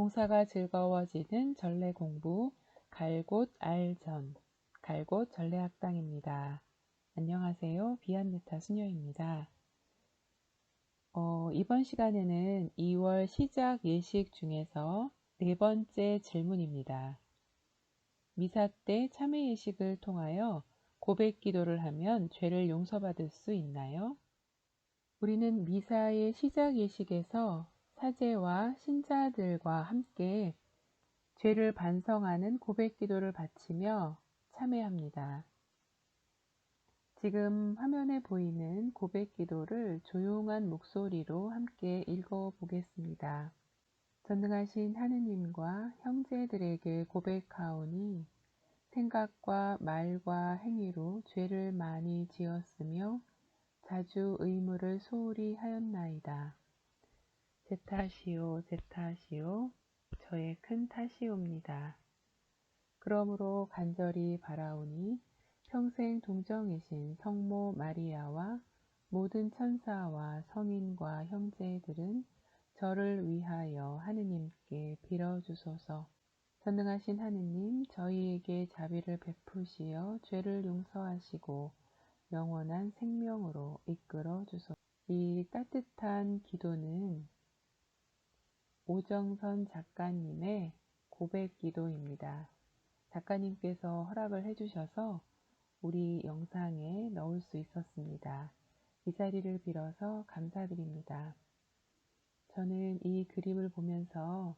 봉사가 즐거워지는 전래 공부 갈곳 알전 갈곳 전래학당입니다. 안녕하세요. 비안네타 수녀입니다. 어, 이번 시간에는 2월 시작 예식 중에서 네 번째 질문입니다. 미사 때 참회 예식을 통하여 고백 기도를 하면 죄를 용서받을 수 있나요? 우리는 미사의 시작 예식에서 사제와 신자들과 함께 죄를 반성하는 고백 기도를 바치며 참회합니다. 지금 화면에 보이는 고백 기도를 조용한 목소리로 함께 읽어 보겠습니다. 전능하신 하느님과 형제들에게 고백하오니 생각과 말과 행위로 죄를 많이 지었으며 자주 의무를 소홀히 하였나이다. 제 탓이요, 제 탓이요, 저의 큰 탓이옵니다. 그러므로 간절히 바라오니 평생 동정이신 성모 마리아와 모든 천사와 성인과 형제들은 저를 위하여 하느님께 빌어주소서. 전능하신 하느님, 저희에게 자비를 베푸시어 죄를 용서하시고 영원한 생명으로 이끌어 주소서. 이 따뜻한 기도는 오정선 작가님의 고백 기도입니다. 작가님께서 허락을 해주셔서 우리 영상에 넣을 수 있었습니다. 이 자리를 빌어서 감사드립니다. 저는 이 그림을 보면서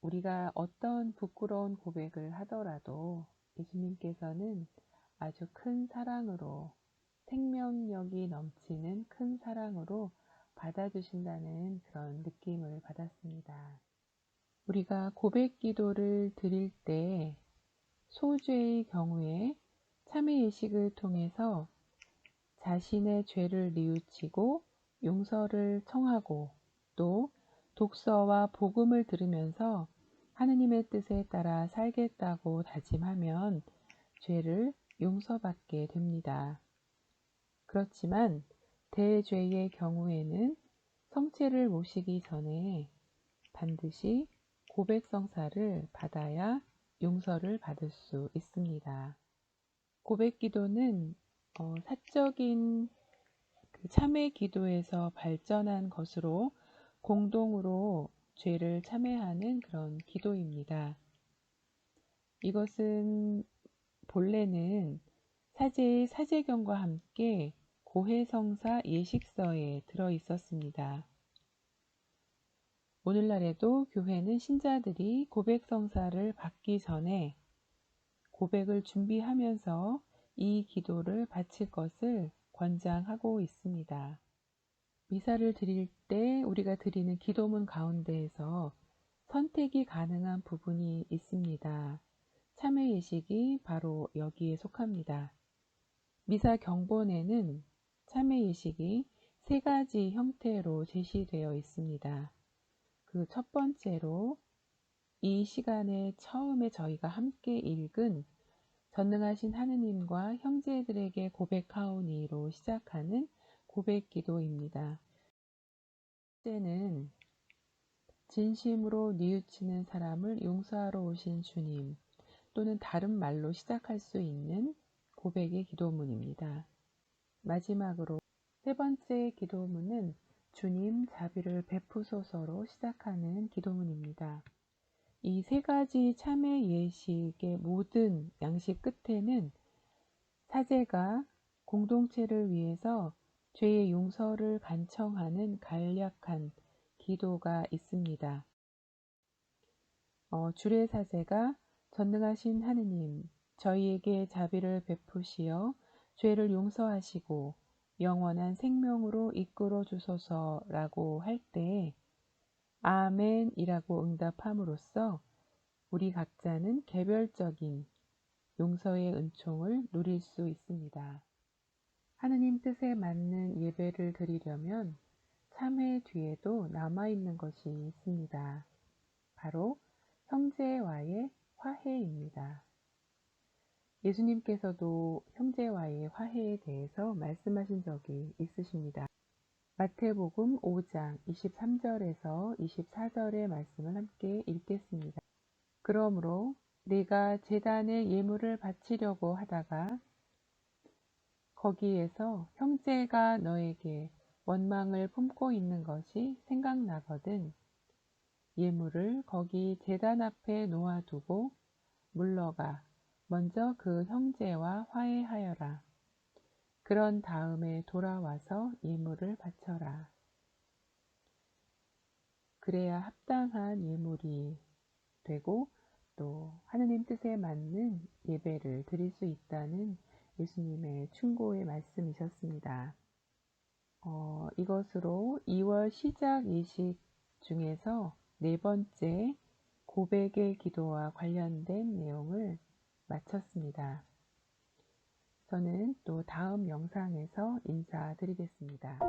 우리가 어떤 부끄러운 고백을 하더라도 예수님께서는 아주 큰 사랑으로 생명력이 넘치는 큰 사랑으로 받아주신다는 그런 느낌을 받았습니다. 우리가 고백 기도를 드릴 때 소주의 경우에 참회 예식을 통해서 자신의 죄를 뉘우치고 용서를 청하고 또 독서와 복음을 들으면서 하느님의 뜻에 따라 살겠다고 다짐하면 죄를 용서받게 됩니다. 그렇지만 대죄의 경우에는 성체를 모시기 전에 반드시 고백성사를 받아야 용서를 받을 수 있습니다. 고백 기도는 어, 사적인 그 참회 기도에서 발전한 것으로 공동으로 죄를 참회하는 그런 기도입니다. 이것은 본래는 사제의 사제경과 함께 고해성사 예식서에 들어 있었습니다. 오늘날에도 교회는 신자들이 고백성사를 받기 전에 고백을 준비하면서 이 기도를 바칠 것을 권장하고 있습니다. 미사를 드릴 때 우리가 드리는 기도문 가운데에서 선택이 가능한 부분이 있습니다. 참회 예식이 바로 여기에 속합니다. 미사 경본에는 참회 예식이 세 가지 형태로 제시되어 있습니다. 그 첫 번째로 이 시간에 처음에 저희가 함께 읽은 전능하신 하느님과 형제들에게 고백하오니로 시작하는 고백 기도입니다. 첫째는 진심으로 뉘우치는 사람을 용서하러 오신 주님 또는 다른 말로 시작할 수 있는 고백의 기도문입니다. 마지막으로 세 번째 기도문은 주님 자비를 베푸소서로 시작하는 기도문입니다. 이 세 가지 참회 예식의 모든 양식 끝에는 사제가 공동체를 위해서 죄의 용서를 간청하는 간략한 기도가 있습니다. 어, 주례 사제가 전능하신 하느님, 저희에게 자비를 베푸시어 죄를 용서하시고 영원한 생명으로 이끌어 주소서라고 할때 아멘이라고 응답함으로써 우리 각자는 개별적인 용서의 은총을 누릴 수 있습니다. 하느님 뜻에 맞는 예배를 드리려면 참회 뒤에도 남아있는 것이 있습니다. 바로 형제와의 화해입니다. 예수님께서도 형제와의 화해에 대해서 말씀하신 적이 있으십니다. 마태복음 5장 23절에서 24절의 말씀을 함께 읽겠습니다. 그러므로 내가 재단에 예물을 바치려고 하다가 거기에서 형제가 너에게 원망을 품고 있는 것이 생각나거든 예물을 거기 재단 앞에 놓아두고 물러가 먼저 그 형제와 화해하여라. 그런 다음에 돌아와서 예물을 바쳐라. 그래야 합당한 예물이 되고 또 하느님 뜻에 맞는 예배를 드릴 수 있다는 예수님의 충고의 말씀이셨습니다. 어, 이것으로 2월 시작 예식 중에서 네 번째 고백의 기도와 관련된 내용을 마쳤습니다. 저는 또 다음 영상에서 인사드리겠습니다.